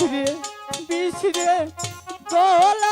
বিশরে বিছরে গলাতে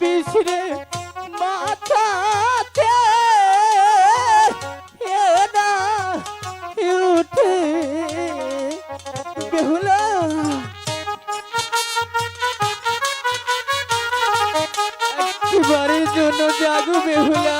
বিশরে মাথাতে এনা উঠে বেহুলা। একবারের জন্য জাগো বেহুলা।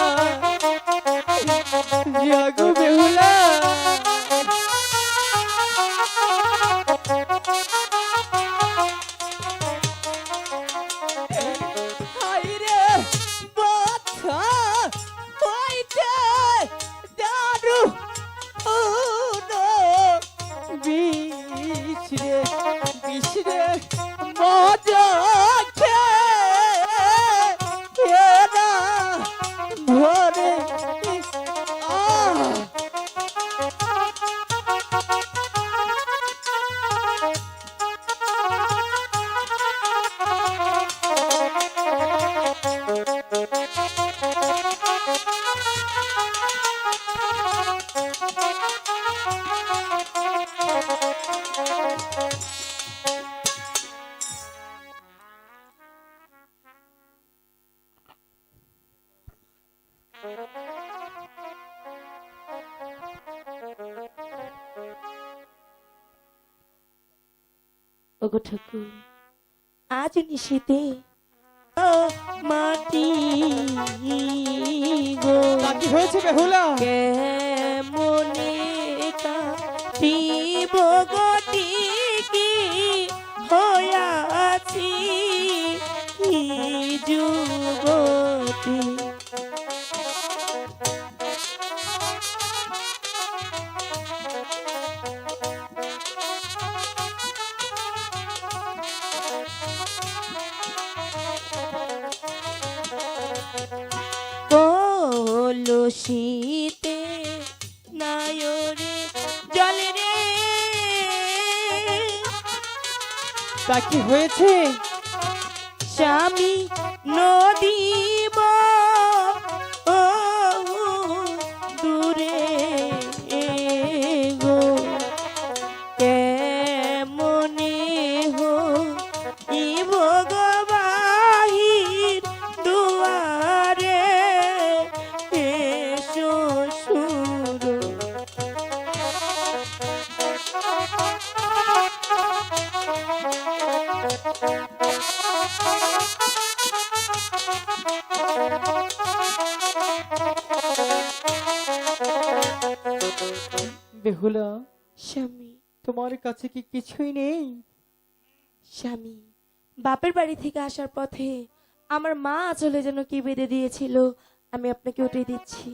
ওগো ঠাকুর আজ নিশীতে ও মাটি গো। তা কি হয়েছে বেহুলা? কেমনে কাটিব গতি কি হয়াছি যুগতি কলসিতে নায়রে জলে রে। তা কি হয়েছে? স্বামী নদী দূরে বেহুলা, স্বামী, তোমার কাছে কি কিছুই নেই? স্বামী, বাপের বাড়ি থেকে আসার পথে আমার মা আচলে যেন কি বেঁধে দিয়েছিল, আমি আপনাকে উঠে দিচ্ছি।